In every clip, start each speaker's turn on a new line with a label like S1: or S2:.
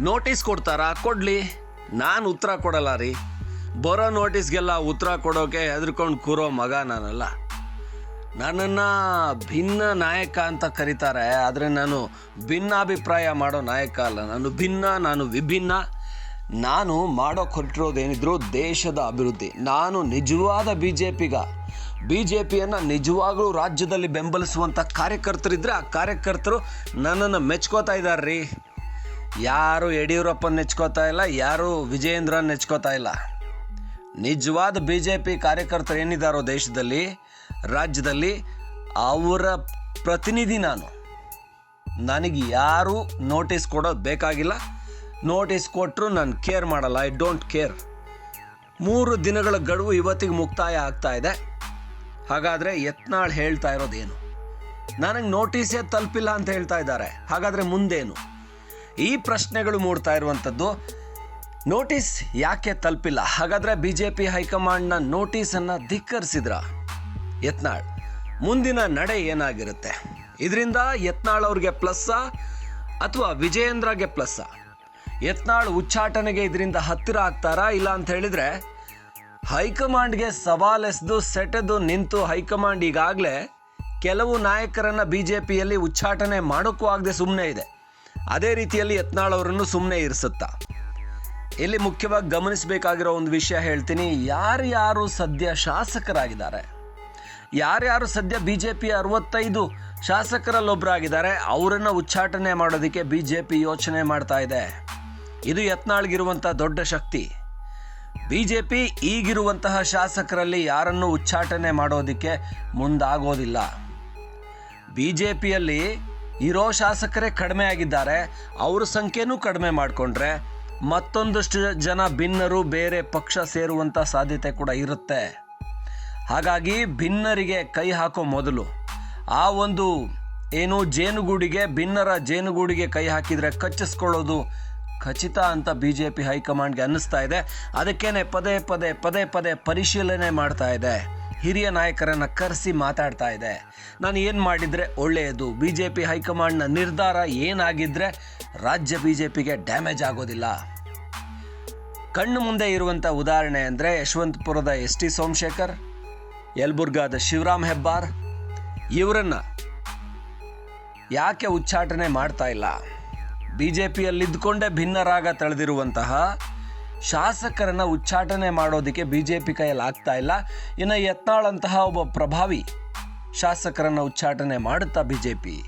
S1: Notice ಕೊಡ್ತಾರಾ? ಕೊಡಲಿ. ನಾನು ಉತ್ತರ ಕೊಡಲ್ಲ ರೀ. ಬರೋ ನೋಟಿಸ್ಗೆಲ್ಲ ಉತ್ತರ ಕೊಡೋಕೆ ಹೆದರ್ಕೊಂಡು ಕೂರೋ ಮಗ ನಾನಲ್ಲ. ನನ್ನನ್ನು ಭಿನ್ನ ನಾಯಕ ಅಂತ ಕರೀತಾರೆ, ಆದರೆ ನಾನು ಭಿನ್ನಾಭಿಪ್ರಾಯ ಮಾಡೋ ನಾಯಕ ಅಲ್ಲ. ನಾನು ಭಿನ್ನ, ನಾನು ವಿಭಿನ್ನ. ನಾನು ಮಾಡೋ ಹೊರಟಿರೋದೇನಿದ್ರು ದೇಶದ ಅಭಿವೃದ್ಧಿ. ನಾನು ನಿಜವಾದ ಬಿ ಜೆ ಪಿಗ ಬಿ ಜೆ ಪಿಯನ್ನು ನಿಜವಾಗಲೂ ರಾಜ್ಯದಲ್ಲಿ ಬೆಂಬಲಿಸುವಂಥ ಕಾರ್ಯಕರ್ತರಿದ್ದರೆ ಆ ಕಾರ್ಯಕರ್ತರು ನನ್ನನ್ನು ಮೆಚ್ಕೋತಾ ಇದ್ದಾರೆ ರೀ ಯಾರು ಯಡಿಯೂರಪ್ಪನ ನೆಚ್ಕೋತಾ ಇಲ್ಲ, ಯಾರು ವಿಜಯೇಂದ್ರನ ನೆಚ್ಕೋತಾ ಇಲ್ಲ. ನಿಜವಾದ ಬಿ ಜೆ ಪಿ ಕಾರ್ಯಕರ್ತರು ಏನಿದ್ದಾರೋ ದೇಶದಲ್ಲಿ, ರಾಜ್ಯದಲ್ಲಿ, ಅವರ ಪ್ರತಿನಿಧಿ ನಾನು. ನನಗೆ ಯಾರು ನೋಟಿಸ್ ಕೊಡೋದು ಬೇಕಾಗಿಲ್ಲ. ನೋಟಿಸ್ ಕೊಟ್ಟರು ನಾನು ಕೇರ್ ಮಾಡಲ್ಲ ಐ ಡೋಂಟ್ ಕೇರ್ ಮೂರು ದಿನಗಳ ಗಡುವು ಇವತ್ತಿಗೆ ಮುಕ್ತಾಯ ಆಗ್ತಾ ಇದೆ. ಹಾಗಾದರೆ ಯತ್ನಾಳ್ ಹೇಳ್ತಾ ಇರೋದೇನು? ನನಗೆ ನೋಟಿಸೇ ತಲುಪಿಲ್ಲ ಅಂತ ಹೇಳ್ತಾ ಇದ್ದಾರೆ. ಹಾಗಾದರೆ ಮುಂದೇನು? ಈ ಪ್ರಶ್ನೆಗಳು ಮೂಡ್ತಾ ಇರುವಂಥದ್ದು, ನೋಟಿಸ್ ಯಾಕೆ ತಲುಪಿಲ್ಲ? ಹಾಗಾದರೆ ಬಿ ಜೆ ಪಿ ಹೈಕಮಾಂಡ್ನ ನೋಟಿಸನ್ನು ಧಿಕ್ಕರಿಸಿದ್ರ? ಯತ್ನಾಳ್, ಮುಂದಿನ ನಡೆ ಏನಾಗಿರುತ್ತೆ? ಇದರಿಂದ ಯತ್ನಾಳ್ ಅವ್ರಿಗೆ ಪ್ಲಸ್ಸ ಅಥವಾ ವಿಜಯೇಂದ್ರಗೆ ಪ್ಲಸ್ಸ? ಯತ್ನಾಳ್ ಉಚ್ಚಾಟನೆಗೆ ಇದರಿಂದ ಹತ್ತಿರ ಆಗ್ತಾರಾ ಇಲ್ಲ ಅಂತ ಹೇಳಿದರೆ, ಹೈಕಮಾಂಡ್ಗೆ ಸವಾಲೆಸೆದು ಸೆಟೆದು ನಿಂತು ಹೈಕಮಾಂಡ್ ಈಗಾಗಲೇ ಕೆಲವು ನಾಯಕರನ್ನು ಬಿ ಜೆ ಪಿಯಲ್ಲಿ ಉಚ್ಚಾಟನೆ ಮಾಡೋಕ್ಕೂ ಆಗದೆ ಸುಮ್ಮನೆ ಇದೆ. ಅದೇ ರೀತಿಯಲ್ಲಿ ಯತ್ನಾಳ್ ಅವರನ್ನು ಸುಮ್ಮನೆ ಇರಿಸುತ್ತಾ. ಇಲ್ಲಿ ಮುಖ್ಯವಾಗಿ ಗಮನಿಸಬೇಕಾಗಿರೋ ಒಂದು ವಿಷಯ ಹೇಳ್ತೀನಿ. ಯಾರ್ಯಾರು ಸದ್ಯ ಶಾಸಕರಾಗಿದ್ದಾರೆ? ಯಾರ್ಯಾರು ಸದ್ಯ ಬಿ ಜೆ ಪಿ ಅರವತ್ತೈದು ಶಾಸಕರಲ್ಲೊಬ್ಬರಾಗಿದ್ದಾರೆ ಅವರನ್ನು ಉಚ್ಚಾಟನೆ ಮಾಡೋದಕ್ಕೆ ಬಿ ಜೆ ಪಿ ಯೋಚನೆ ಮಾಡ್ತಾ ಇದೆ. ಇದು ಯತ್ನಾಳ್ಗಿರುವಂಥ ದೊಡ್ಡ ಶಕ್ತಿ. ಬಿ ಜೆ ಪಿ ಈಗಿರುವಂತಹ ಶಾಸಕರಲ್ಲಿ ಯಾರನ್ನು ಉಚ್ಚಾಟನೆ ಮಾಡೋದಕ್ಕೆ ಮುಂದಾಗೋದಿಲ್ಲ. ಬಿ ಜೆ ಪಿಯಲ್ಲಿ ಇರೋ ಶಾಸಕರೇ ಕಡಿಮೆ ಆಗಿದ್ದಾರೆ. ಅವ್ರ ಸಂಖ್ಯೆನೂ ಕಡಿಮೆ ಮಾಡಿಕೊಂಡ್ರೆ ಮತ್ತೊಂದಷ್ಟು ಜನ ಭಿನ್ನರು ಬೇರೆ ಪಕ್ಷ ಸೇರುವಂಥ ಸಾಧ್ಯತೆ ಕೂಡ ಇರುತ್ತೆ. ಹಾಗಾಗಿ ಭಿನ್ನರಿಗೆ ಕೈ ಹಾಕೋ ಮೊದಲು. ಆ ಒಂದು ಏನು ಜೇನುಗೂಡಿಗೆ, ಭಿನ್ನರ ಜೇನುಗೂಡಿಗೆ ಕೈ ಹಾಕಿದರೆ ಕಚ್ಚಿಸ್ಕೊಳ್ಳೋದು ಖಚಿತ ಅಂತ ಬಿ ಜೆ ಪಿ ಹೈಕಮಾಂಡ್ಗೆ ಅನ್ನಿಸ್ತಾ ಇದೆ. ಅದಕ್ಕೇನೆ ಪದೇ ಪದೇ ಪದೇ ಪದೇ ಪರಿಶೀಲನೆ ಮಾಡ್ತಾ ಇದೆ. ಹಿರಿಯ ನಾಯಕರನ್ನ ಕರೆಸಿ ಮಾತಾಡ್ತಾ ಇದೆ. ನಾನು ಏನು ಮಾಡಿದರೆ ಒಳ್ಳೆಯದು? ಬಿ ಜೆ ಪಿ ಹೈಕಮಾಂಡ್ನ ನಿರ್ಧಾರ ಏನಾಗಿದ್ದರೆ ರಾಜ್ಯ ಬಿ ಜೆ ಪಿಗೆ ಡ್ಯಾಮೇಜ್ ಆಗೋದಿಲ್ಲ? ಕಣ್ಣು ಮುಂದೆ ಇರುವಂಥ ಉದಾಹರಣೆ ಅಂದರೆ ಯಶವಂತಪುರದ ಎಸ್ ಟಿ ಸೋಮಶೇಖರ್, ಯಲಬುರ್ಗಾದ ಶಿವರಾಮ್ ಹೆಬ್ಬಾರ್. ಇವರನ್ನ ಯಾಕೆ ಉಚ್ಚಾಟನೆ ಮಾಡ್ತಾ ಇಲ್ಲ? ಬಿ ಜೆ ಪಿಯಲ್ಲಿದ್ದುಕೊಂಡೇ ಭಿನ್ನರಾಗ ತಳೆದಿರುವಂತಹ ಶಾಸಕರನ್ನ ಉಚ್ಚಾಟನೆ ಮಾಡೋದಕ್ಕೆ ಬಿ ಜೆ ಪಿ ಕೈಯಲ್ಲಿ ಆಗ್ತಾ ಇಲ್ಲ. ಇನ್ನು ಯತ್ನಾಳಂತಹ ಒಬ್ಬ ಪ್ರಭಾವಿ ಶಾಸಕರನ್ನ ಉಚ್ಚಾಟನೆ ಮಾಡುತ್ತಾ ಬಿ ಜೆ ಪಿ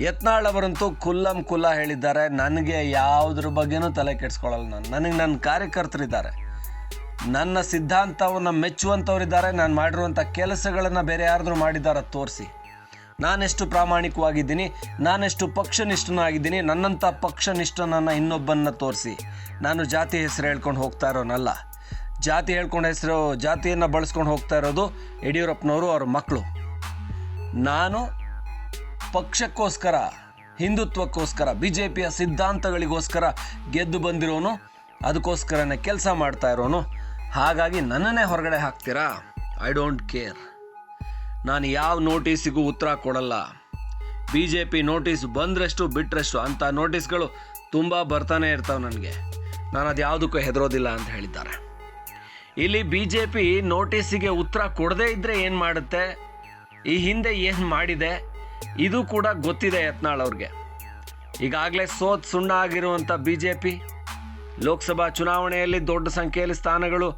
S1: ಯತ್ನಾಳ್ ಅವರಂತೂ ಕುಲ್ಲಂ ಕುಲ್ಲ ಹೇಳಿದ್ದಾರೆ. ನನಗೆ ಯಾವುದ್ರ ಬಗ್ಗೆನೂ ತಲೆ ಕೆಡಿಸ್ಕೊಳ್ಳಲ್ಲ ನಾನು. ನನಗೆ ನನ್ನ ಕಾರ್ಯಕರ್ತರಿದ್ದಾರೆ. ನನ್ನ ಸಿದ್ಧಾಂತವನ್ನು ಮೆಚ್ಚುವಂಥವ್ರಿದ್ದಾರೆ ನಾನು ಮಾಡಿರುವಂಥ ಕೆಲಸಗಳನ್ನು ಬೇರೆ ಯಾರಾದರೂ ಮಾಡಿದ್ದಾರೆ? ತೋರಿಸಿ. ನಾನೆಷ್ಟು ಪ್ರಾಮಾಣಿಕವಾಗಿದ್ದೀನಿ, ನಾನೆಷ್ಟು ಪಕ್ಷನಿಷ್ಠನಾಗಿದ್ದೀನಿ ನನ್ನಂಥ ಪಕ್ಷನಿಷ್ಠನನ್ನು ಇನ್ನೊಬ್ಬನ್ನ ತೋರಿಸಿ. ನಾನು ಜಾತಿ ಹೆಸರು ಹೇಳ್ಕೊಂಡು ಹೋಗ್ತಾ ಇರೋನಲ್ಲ. ಜಾತಿ ಹೇಳ್ಕೊಂಡು ಹೆಸರು, ಜಾತಿಯನ್ನು ಬಳಸ್ಕೊಂಡು ಹೋಗ್ತಾ ಇರೋದು ಯಡಿಯೂರಪ್ಪನವರು, ಅವ್ರ ಮಕ್ಕಳು ನಾನು ಪಕ್ಷಕ್ಕೋಸ್ಕರ, ಹಿಂದುತ್ವಕ್ಕೋಸ್ಕರ ಬಿ ಜೆ ಪಿಯ ಸಿದ್ಧಾಂತಗಳಿಗೋಸ್ಕರ ಗೆದ್ದು ಬಂದಿರೋನು, ಅದಕ್ಕೋಸ್ಕರನೇ ಕೆಲಸ ಮಾಡ್ತಾ ಇರೋನು. ಹಾಗಾಗಿ ನನ್ನನ್ನೇ ಹೊರಗಡೆ ಹಾಕ್ತೀರಾ? ಐ ಡೋಂಟ್ ಕೇರ್ ನಾನು ಯಾವ ನೋಟಿಸಿಗೂ ಉತ್ತರ ಕೊಡಲ್ಲ. ಬಿ ಜೆ ಪಿ ನೋಟಿಸ್ ಬಂದ್ರಷ್ಟು ಬಿಟ್ರಷ್ಟು ಅಂಥ ನೋಟಿಸ್ಗಳು ತುಂಬ ಬರ್ತಾನೆ ಇರ್ತಾವೆ ನನಗೆ. ನಾನು ಅದು ಯಾವುದಕ್ಕೂ ಹೆದರೋದಿಲ್ಲ ಅಂತ ಹೇಳಿದ್ದಾರೆ. ಇಲ್ಲಿ ಬಿ ಜೆ ಪಿ ನೋಟಿಸಿಗೆ ಉತ್ತರ ಕೊಡದೇ ಇದ್ದರೆ ಏನು ಮಾಡುತ್ತೆ? ಈ ಹಿಂದೆ ಏನು ಮಾಡಿದೆ? ಇದು ಕೂಡ ಗೊತ್ತಿದೆ ಯತ್ನಾಳ್ ಅವ್ರಿಗೆ. ಈಗಾಗಲೇ ಸೋತ್ ಸುಣ್ಣ ಆಗಿರುವಂಥ ಬಿ ಜೆ ಪಿ ಲೋಕಸಭಾ ಚುನಾವಣೆಯಲ್ಲಿ ದೊಡ್ಡ ಸಂಖ್ಯೆಯಲ್ಲಿ ಸ್ಥಾನಗಳು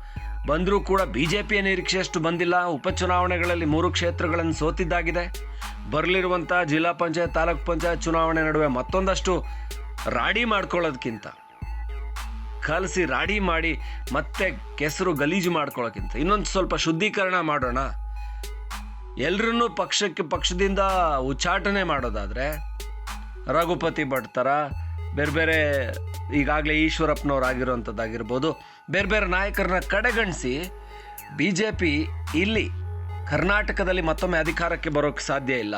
S1: ಬಂದರೂ ಕೂಡ ಬಿ ಜೆ ಪಿಯ ನಿರೀಕ್ಷೆಯಷ್ಟು ಬಂದಿಲ್ಲ. ಉಪಚುನಾವಣೆಗಳಲ್ಲಿ ಮೂರು ಕ್ಷೇತ್ರಗಳನ್ನು ಸೋತಿದ್ದಾಗಿದೆ. ಬರಲಿರುವಂಥ ಜಿಲ್ಲಾ ಪಂಚಾಯತ್, ತಾಲೂಕ್ ಪಂಚಾಯತ್ ಚುನಾವಣೆ ನಡುವೆ ಮತ್ತೊಂದಷ್ಟು ರಾಡಿ ಮಾಡ್ಕೊಳ್ಳೋದಕ್ಕಿಂತ ಕಲಸಿ ರಾಡಿ ಮಾಡಿ ಮತ್ತೆ ಕೆಸರು ಗಲೀಜು ಮಾಡ್ಕೊಳ್ಳೋಕ್ಕಿಂತ ಇನ್ನೊಂದು ಸ್ವಲ್ಪ ಶುದ್ಧೀಕರಣ ಮಾಡೋಣ. ಎಲ್ಲರನ್ನೂ ಪಕ್ಷಕ್ಕೆ, ಪಕ್ಷದಿಂದ ಉಚ್ಚಾಟನೆ ಮಾಡೋದಾದರೆ ರಘುಪತಿ ಭಟ್ ಥರ ಬೇರೆ ಬೇರೆ ಈಗಾಗಲೇ ಈಶ್ವರಪ್ಪನವ್ರು ಆಗಿರುವಂಥದ್ದಾಗಿರ್ಬೋದು. ಬೇರೆ ಬೇರೆ ನಾಯಕರನ್ನ ಕಡೆಗಣಿಸಿ ಬಿ ಜೆ ಪಿ ಇಲ್ಲಿ ಕರ್ನಾಟಕದಲ್ಲಿ ಮತ್ತೊಮ್ಮೆ ಅಧಿಕಾರಕ್ಕೆ ಬರೋಕ್ಕೆ ಸಾಧ್ಯ ಇಲ್ಲ.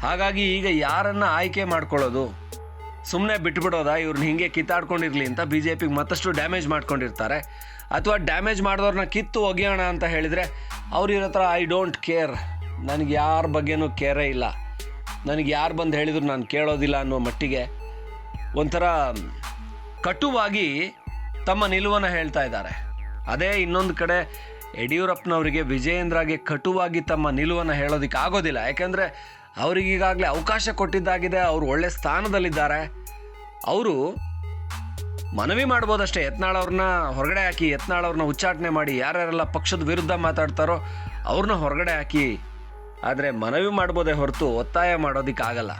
S1: ಹಾಗಾಗಿ ಈಗ ಯಾರನ್ನು ಆಯ್ಕೆ ಮಾಡ್ಕೊಳ್ಳೋದು? ಸುಮ್ಮನೆ ಬಿಟ್ಬಿಡೋದಾ? ಇವ್ರನ್ನ ಹಿಂಗೆ ಕಿತ್ತಾಡ್ಕೊಂಡಿರಲಿ ಅಂತ ಬಿ ಜೆ ಪಿಗೆ ಮತ್ತಷ್ಟು ಡ್ಯಾಮೇಜ್ ಮಾಡ್ಕೊಂಡಿರ್ತಾರೆ. ಅಥವಾ ಡ್ಯಾಮೇಜ್ ಮಾಡಿದವ್ರನ್ನ ಕಿತ್ತು ಒಗೆಯೋಣ ಅಂತ ಹೇಳಿದರೆ ಅವ್ರ ಹತ್ರ, ಐ ಡೋಂಟ್ ಕೇರ್. ನನಗೆ ಯಾರ ಬಗ್ಗೆನೂ ಕೇರೇ ಇಲ್ಲ. ನನಗೆ ಯಾರು ಬಂದು ಹೇಳಿದ್ರು ನಾನು ಕೇಳೋದಿಲ್ಲ ಅನ್ನೋ ಮಟ್ಟಿಗೆ ಒಂಥರ ಕಟುವಾಗಿ ತಮ್ಮ ನಿಲುವನ್ನು ಹೇಳ್ತಾ ಇದ್ದಾರೆ. ಅದೇ ಇನ್ನೊಂದು ಕಡೆ ಯಡಿಯೂರಪ್ಪನವರಿಗೆ ವಿಜಯೇಂದ್ರಗೆ ಕಟುವಾಗಿ ತಮ್ಮ ನಿಲುವನ್ನು ಹೇಳೋದಕ್ಕೆ ಆಗೋದಿಲ್ಲ. ಯಾಕೆಂದರೆ ಅವರಿಗೀಗಾಗಲೇ ಅವಕಾಶ ಕೊಟ್ಟಿದ್ದಾಗಿದೆ, ಅವರು ಒಳ್ಳೆ ಸ್ಥಾನದಲ್ಲಿದ್ದಾರೆ. ಅವರು ಮನವಿ ಮಾಡ್ಬೋದಷ್ಟೇ ಯತ್ನಾಳವ್ರನ್ನ ಹೊರಗಡೆ ಹಾಕಿ ಯತ್ನಾಳವ್ರನ್ನ ಉಚ್ಚಾಟನೆ ಮಾಡಿ, ಯಾರ್ಯಾರೆಲ್ಲ ಪಕ್ಷದ ವಿರುದ್ಧ ಮಾತಾಡ್ತಾರೋ ಅವ್ರನ್ನ ಹೊರಗಡೆ ಹಾಕಿ. ಆದರೆ ಮನವಿ ಮಾಡ್ಬೋದೇ ಹೊರತು ಒತ್ತಾಯ ಮಾಡೋದಕ್ಕಾಗಲ್ಲ.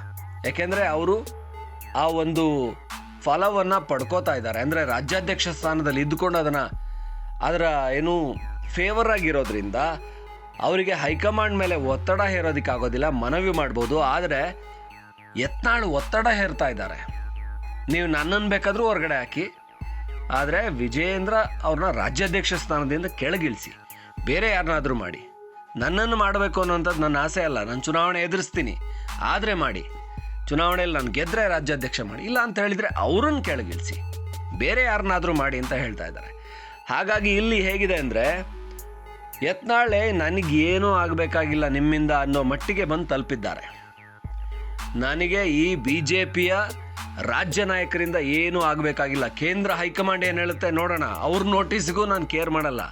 S1: ಯಾಕೆಂದರೆ ಅವರು ಆ ಒಂದು ಫಲವನ್ನು ಪಡ್ಕೋತಾ ಇದ್ದಾರೆ. ಅಂದರೆ ರಾಜ್ಯಾಧ್ಯಕ್ಷ ಸ್ಥಾನದಲ್ಲಿ ಇದ್ದುಕೊಂಡು ಅದನ್ನು ಅದರ ಏನು ಫೇವರ್ ಆಗಿರೋದ್ರಿಂದ ಅವರಿಗೆ ಹೈಕಮಾಂಡ್ ಮೇಲೆ ಒತ್ತಡ ಹೇರೋದಕ್ಕಾಗೋದಿಲ್ಲ, ಮನವಿ ಮಾಡ್ಬೋದು. ಆದರೆ ಯತ್ನಾಳು ಒತ್ತಡ ಹೇರ್ತಾ ಇದ್ದಾರೆ. ನೀವು ನನ್ನನ್ನು ಬೇಕಾದರೂ ಹೊರಗಡೆ ಹಾಕಿ, ಆದರೆ ವಿಜಯೇಂದ್ರ ಅವ್ರನ್ನ ರಾಜ್ಯಾಧ್ಯಕ್ಷ ಸ್ಥಾನದಿಂದ ಕೆಳಗಿಳಿಸಿ. ಬೇರೆ ಯಾರನ್ನಾದರೂ ಮಾಡಿ. ನನ್ನನ್ನು ಮಾಡಬೇಕು ಅನ್ನೋಂಥದ್ದು ನನ್ನ ಆಸೆ ಅಲ್ಲ. ನಾನು ಚುನಾವಣೆ ಎದುರಿಸ್ತೀನಿ. ಆದರೆ ಮಾಡಿ. ಚುನಾವಣೆಯಲ್ಲಿ ನಾನು ಗೆದ್ದರೆ ರಾಜ್ಯಾಧ್ಯಕ್ಷ ಮಾಡಿ, ಇಲ್ಲ ಅಂತ ಹೇಳಿದರೆ ಅವ್ರನ್ನ ಕೆಳಗಿಳಿಸಿ, ಬೇರೆ ಯಾರನ್ನಾದರೂ ಮಾಡಿ ಅಂತ ಹೇಳ್ತಾ ಇದ್ದಾರೆ. ಹಾಗಾಗಿ ಇಲ್ಲಿ ಹೇಗಿದೆ ಅಂದರೆ ಯತ್ನಾಳೆ ನನಗೇನೂ ಆಗಬೇಕಾಗಿಲ್ಲ ನಿಮ್ಮಿಂದ ಅನ್ನೋ ಮಟ್ಟಿಗೆ ಬಂದು ತಲುಪಿದ್ದಾರೆ. ನನಗೆ ಈ ಬಿ ಜೆ ಪಿಯ ರಾಜ್ಯ ನಾಯಕರಿಂದ ಏನೂ ಆಗಬೇಕಾಗಿಲ್ಲ. ಕೇಂದ್ರ ಹೈಕಮಾಂಡ್ ಏನು ಹೇಳುತ್ತೆ ನೋಡೋಣ. ಅವ್ರ ನೋಟಿಸ್ಗೂ ನಾನು ಕೇರ್ ಮಾಡಲ್ಲ.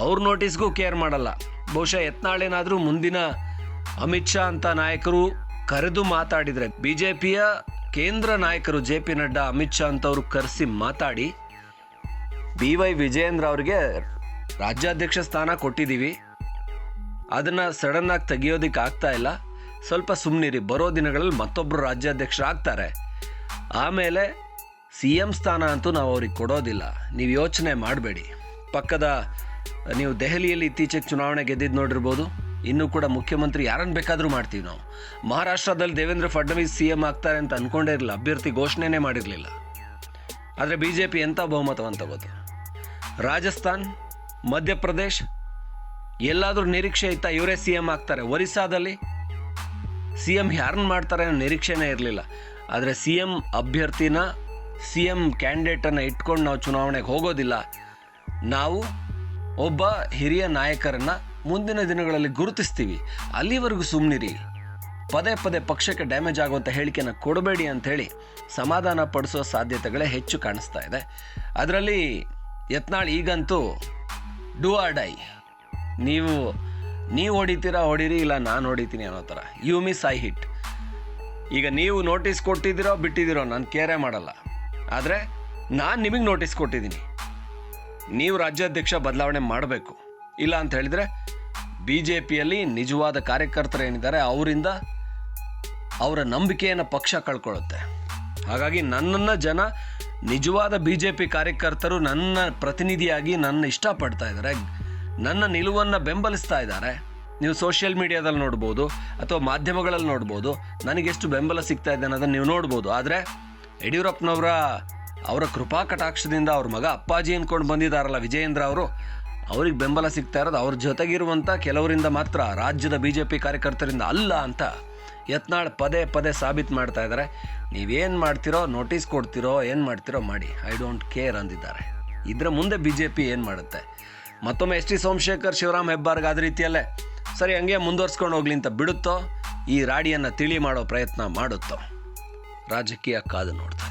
S1: ಅವ್ರ ನೋಟಿಸ್ಗೂ ಕೇರ್ ಮಾಡಲ್ಲ. ಬಹುಶಃ ಯತ್ನಾಳೇನಾದರೂ ಮುಂದಿನ ಅಮಿತ್ ಶಾ ಅಂತ ನಾಯಕರು ಕರೆದು ಮಾತಾಡಿದರೆ ಬಿಜೆಪಿಯ ಕೇಂದ್ರ ನಾಯಕರು ಜೆ ಪಿ ನಡ್ಡಾ, ಅಮಿತ್ ಶಾ ಅಂತವರು ಕರೆಸಿ ಮಾತಾಡಿ. ಬಿ ವೈ ವಿಜಯೇಂದ್ರ ಅವರಿಗೆ ರಾಜ್ಯಾಧ್ಯಕ್ಷ ಸ್ಥಾನ ಕೊಟ್ಟಿದ್ದೀವಿ ಅದನ್ನು ಸಡನ್ನಾಗಿ ತೆಗಿಯೋದಕ್ಕೆ ಆಗ್ತಾ ಇಲ್ಲ. ಸ್ವಲ್ಪ ಸುಮ್ಮನಿರಿ ಬರೋ ದಿನಗಳಲ್ಲಿ ಮತ್ತೊಬ್ಬರು ರಾಜ್ಯಾಧ್ಯಕ್ಷರಾಗ್ತಾರೆ ಆಮೇಲೆ ಸಿ ಎಂ ಸ್ಥಾನ ಅಂತೂ ನಾವು ಅವ್ರಿಗೆ ಕೊಡೋದಿಲ್ಲ. ನೀವು ಯೋಚನೆ ಮಾಡಬೇಡಿ. ಪಕ್ಕದ, ನೀವು ದೆಹಲಿಯಲ್ಲಿ ಇತ್ತೀಚೆಗೆ ಚುನಾವಣೆ ಗೆದ್ದಿದ್ದು ನೋಡಿರ್ಬೋದು. ಇನ್ನೂ ಕೂಡ ಮುಖ್ಯಮಂತ್ರಿ ಯಾರನ್ನು ಬೇಕಾದರೂ ಮಾಡ್ತೀವಿ ನಾವು. ಮಹಾರಾಷ್ಟ್ರದಲ್ಲಿ ದೇವೇಂದ್ರ ಫಡ್ನವೀಸ್ ಸಿ ಎಂ ಆಗ್ತಾರೆ ಅಂತ ಅಂದ್ಕೊಂಡೇ ಇರಲಿಲ್ಲ. ಅಭ್ಯರ್ಥಿ ಘೋಷಣೆನೇ ಮಾಡಿರಲಿಲ್ಲ. ಆದರೆ ಬಿ ಜೆ ಪಿ ಎಂಥ ಬಹುಮತವಂತ ಗೊತ್ತು? ರಾಜಸ್ಥಾನ್, ಮಧ್ಯಪ್ರದೇಶ್, ಎಲ್ಲಾದರೂ ನಿರೀಕ್ಷೆ ಇತ್ತಾ ಇವರೇ ಸಿ ಎಂ ಆಗ್ತಾರೆ. ಒರಿಸ್ಸಾದಲ್ಲಿ ಸಿ ಎಂ ಯಾರನ್ನ ಮಾಡ್ತಾರೆ ಅನ್ನೋ ನಿರೀಕ್ಷೆನೇ ಇರಲಿಲ್ಲ. ಆದರೆ ಸಿ ಎಂ ಅಭ್ಯರ್ಥಿನ ಸಿ ಎಂ ಕ್ಯಾಂಡಿಡೇಟನ್ನು ಇಟ್ಕೊಂಡು ನಾವು ಚುನಾವಣೆಗೆ ಹೋಗೋದಿಲ್ಲ. ನಾವು ಒಬ್ಬ ಹಿರಿಯ ನಾಯಕರನ್ನು ಮುಂದಿನ ದಿನಗಳಲ್ಲಿ ಗುರುತಿಸ್ತೀವಿ. ಅಲ್ಲಿವರೆಗೂ ಸುಮ್ಮನಿರಿ ಪದೇ ಪದೇ ಪಕ್ಷಕ್ಕೆ ಡ್ಯಾಮೇಜ್ ಆಗುವಂಥ ಹೇಳಿಕೆನ ಕೊಡಬೇಡಿ ಅಂಥೇಳಿ ಸಮಾಧಾನ ಪಡಿಸೋ ಸಾಧ್ಯತೆಗಳೇ ಹೆಚ್ಚು ಕಾಣಿಸ್ತಾ ಇದೆ. ಅದರಲ್ಲಿ ಯತ್ನಾಳ್ ಈಗಂತೂ ಡೂ ಆರ್ ಡೈ. ನೀವು ನೀವು ಹೊಡಿತೀರಾ, ಹೊಡೀರಿ, ಇಲ್ಲ ನಾನು ಹೊಡಿತೀನಿ ಅನ್ನೋ ಥರ. You miss, I hit. ಈಗ ನೀವು ನೋಟಿಸ್ ಕೊಟ್ಟಿದ್ದೀರೋ, ಬಿಟ್ಟಿದ್ದೀರೋ ನಾನು ಕೇರೇ ಮಾಡಲ್ಲ. ಆದರೆ ನಾನು ನಿಮಗೆ ನೋಟಿಸ್ ಕೊಟ್ಟಿದ್ದೀನಿ. ನೀವು ರಾಜ್ಯಾಧ್ಯಕ್ಷ ಬದಲಾವಣೆ ಮಾಡಬೇಕು. ಇಲ್ಲ ಅಂತ ಹೇಳಿದರೆ ಬಿ ಜೆ ಪಿಯಲ್ಲಿ ನಿಜವಾದ ಕಾರ್ಯಕರ್ತರು ಏನಿದ್ದಾರೆ ಅವರಿಂದ ಅವರ ನಂಬಿಕೆಯನ್ನು ಪಕ್ಷ ಕಳ್ಕೊಳ್ಳುತ್ತೆ. ಹಾಗಾಗಿ ನನ್ನನ್ನು ಜನ ನಿಜವಾದ ಬಿ ಜೆ ಪಿ ಕಾರ್ಯಕರ್ತರು ನನ್ನ ಪ್ರತಿನಿಧಿಯಾಗಿ ನನ್ನ ಇಷ್ಟಪಡ್ತಾ ಇದ್ದಾರೆ. ನನ್ನ ನಿಲುವನ್ನು ಬೆಂಬಲಿಸ್ತಾ ಇದ್ದಾರೆ. ನೀವು ಸೋಷಿಯಲ್ ಮೀಡಿಯಾದಲ್ಲಿ ನೋಡ್ಬೋದು ಅಥವಾ ಮಾಧ್ಯಮಗಳಲ್ಲಿ ನೋಡ್ಬೋದು. ನನಗೆಷ್ಟು ಬೆಂಬಲ ಸಿಗ್ತಾ ಇದೆ ಅನ್ನೋದನ್ನು ನೀವು ನೋಡ್ಬೋದು. ಆದರೆ ಯಡಿಯೂರಪ್ಪನವರ ಅವರ ಕೃಪಾ ಕಟಾಕ್ಷದಿಂದ ಅವ್ರ ಮಗ ಅಪ್ಪಾಜಿ ಅಂದ್ಕೊಂಡು ಬಂದಿದ್ದಾರಲ್ಲ ವಿಜಯೇಂದ್ರ ಅವರು ಅವ್ರಿಗೆ ಬೆಂಬಲ ಸಿಗ್ತಾ ಇರೋದು ಅವ್ರ ಜೊತೆಗಿರುವಂಥ ಕೆಲವರಿಂದ ಮಾತ್ರ ರಾಜ್ಯದ ಬಿ ಜೆ ಪಿ ಕಾರ್ಯಕರ್ತರಿಂದ ಅಲ್ಲ ಅಂತ ಯತ್ನಾಳ್ ಪದೇ ಪದೇ ಸಾಬೀತು ಮಾಡ್ತಾ ಇದ್ದಾರೆ ನೀವೇನು ಮಾಡ್ತಿರೋ ನೋಟಿಸ್ ಕೊಡ್ತಿರೋ, ಏನು ಮಾಡ್ತಿರೋ ಮಾಡಿ. ಐ ಡೋಂಟ್ ಕೇರ್ ಅಂದಿದ್ದಾರೆ. ಇದರ ಮುಂದೆ ಬಿ ಜೆ ಪಿ ಏನು ಮಾಡುತ್ತೆ? ಮತ್ತೊಮ್ಮೆ ಎಸ್ ಟಿ ಸೋಮಶೇಖರ್ ಶಿವರಾಮ್ ಹೆಬ್ಬಾರ್ಗಾದ ಅದ ರೀತಿಯಲ್ಲೇ. ಸರಿ, ಹಂಗೆ ಮುಂದುವರ್ಸ್ಕೊಂಡು ಹೋಗ್ಲಿ ಅಂತ ಬಿಡುತ್ತೋ? ಈ ರಾಡಿಯನ್ನು ತಿಳಿ ಮಾಡೋ ಪ್ರಯತ್ನ ಮಾಡುತ್ತೋ? ರಾಜಕೀಯ ಕಾದು ನೋಡ್ತಾ